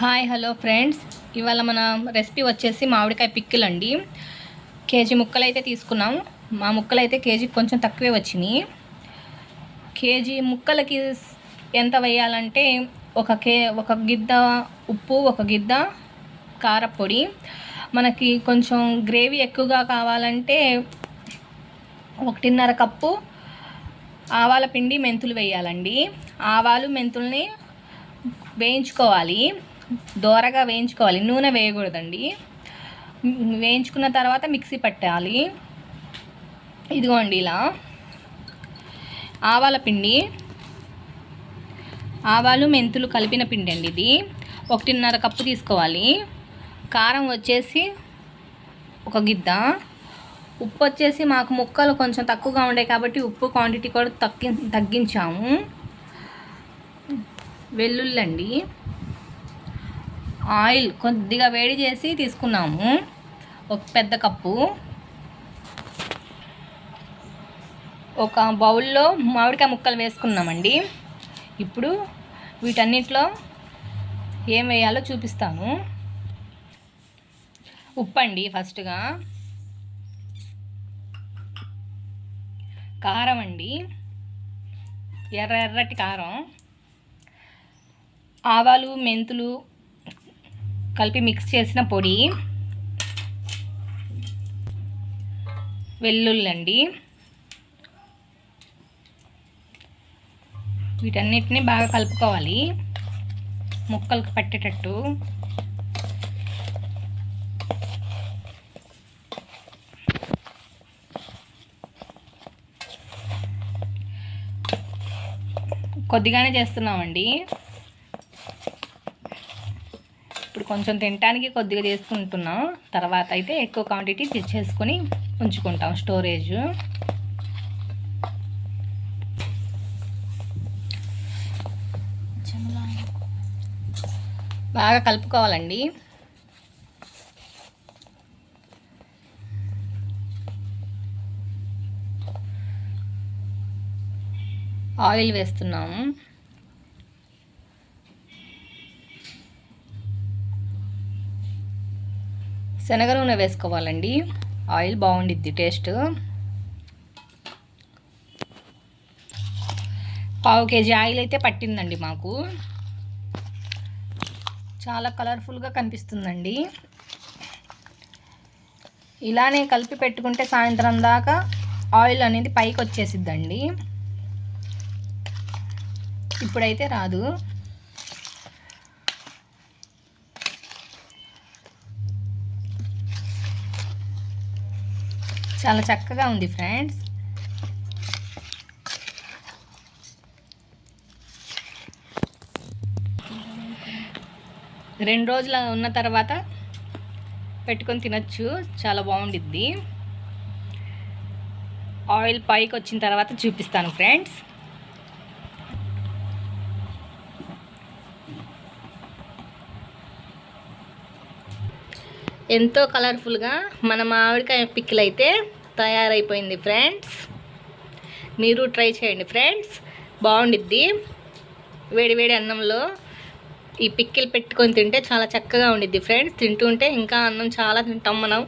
Hi hello friends. ఇవాళ మన recipe వచ్చేసి మామిడికాయ పిక్కులు అండి కేజీ ముక్కలు అయితే తీసుకున్నాం. మా ముక్కలు అయితే కేజీ కొంచెం తక్కువే వచ్చినాయి. కేజీ ముక్కలకి ఎంత వేయాలంటే ఒక కే ఒక గిద్ద ఉప్పు ఒక గిద్ద కారపొడి. మనకి కొంచెం గ్రేవీ ఎక్కువగా కావాలంటే ఒకటిన్నర కప్పు ఆవాల పిండి మెంతులు వేయాలండి. ఆవాలు మెంతుల్ని వేయించుకోవాలి. దోరగా వేయించుకోవాలి. నూనె వేయకూడదండి. వేయించుకున్న తర్వాత మిక్సీ పట్టాలి. ఇదిగోండి ఇలా. ఆవాల పిండి. ఆవాలు మెంతులు కలిపిన పిండి అండి ఇది. ఒకటిన్నర కప్పు తీసుకోవాలి. కారం వచ్చేసి ఒక గిద్ద. ఉప్పు వచ్చేసి మాకు ముక్కలు కొంచెం తక్కువగా ఉండే కాబట్టి ఉప్పు క్వాంటిటీ కూడా తగ్గి తగ్గించాము. వెల్లుల్లండి ఆయిల్ కొద్దిగా వేడి చేసి తీసుకున్నాము. ఒక పెద్ద కప్పు. ఒక బౌల్లో మామిడికాయ ముక్కలు వేసుకున్నామండి. ఇప్పుడు వీటన్నిటిలో ఏం వేయాలో చూపిస్తాను. ఉప్పు అండి ఫస్ట్గా. కారం అండి. ఎర్ర ఎర్రటి కారం. ఆవాలు మెంతులు కలిపి మిక్స్ చేసిన పొడి వెల్లుల్లండి. వీటన్నిటిని బాగా కలుపుకోవాలి. ముక్కలకు పట్టేటట్టు. కొద్దిగానే చేస్తున్నామండి. ఇప్పుడు కొంచెం తినడానికి కొద్దిగా చేసుకుంటున్నాం తర్వాత అయితే ఎక్కువ క్వాంటిటీ తెచ్చేసుకొని ఉంచుకుంటాం స్టోరేజ్ బాగా కలుపుకోవాలండి. ఆయిల్ వేస్తున్నాము. శనగ నూనె వేసుకోవాలండి. ఆయిల్ బాగుండిద్ది టేస్ట్. పావు కేజీ ఆయిల్ అయితే పట్టిందండి మాకు. చాలా కలర్ఫుల్గా కనిపిస్తుందండి. ఇలానే కలిపి పెట్టుకుంటే సాయంత్రం దాకా ఆయిల్ అనేది పైకి వచ్చేసిద్దండి ఇప్పుడైతే రాదు. చాలా చక్కగా ఉంది ఫ్రెండ్స్ రెండు రోజులు ఉన్న తర్వాత పెట్టుకొని తినచ్చు. చాలా బాగుండిద్ది. ఆయిల్ పైకి వచ్చిన తర్వాత చూపిస్తాను ఫ్రెండ్స్ ఎంతో కలర్ఫుల్గా మన మామిడికాయ పిక్కిలు అయితే తయారైపోయింది ఫ్రెండ్స్. మీరు ట్రై చేయండి ఫ్రెండ్స్. బాగుండిద్ది. వేడి వేడి అన్నంలో ఈ పిక్కిలు పెట్టుకొని తింటే చాలా చక్కగా ఉండిద్ది ఫ్రెండ్స్. తింటుంటే ఇంకా అన్నం చాలా తింటాం మనం.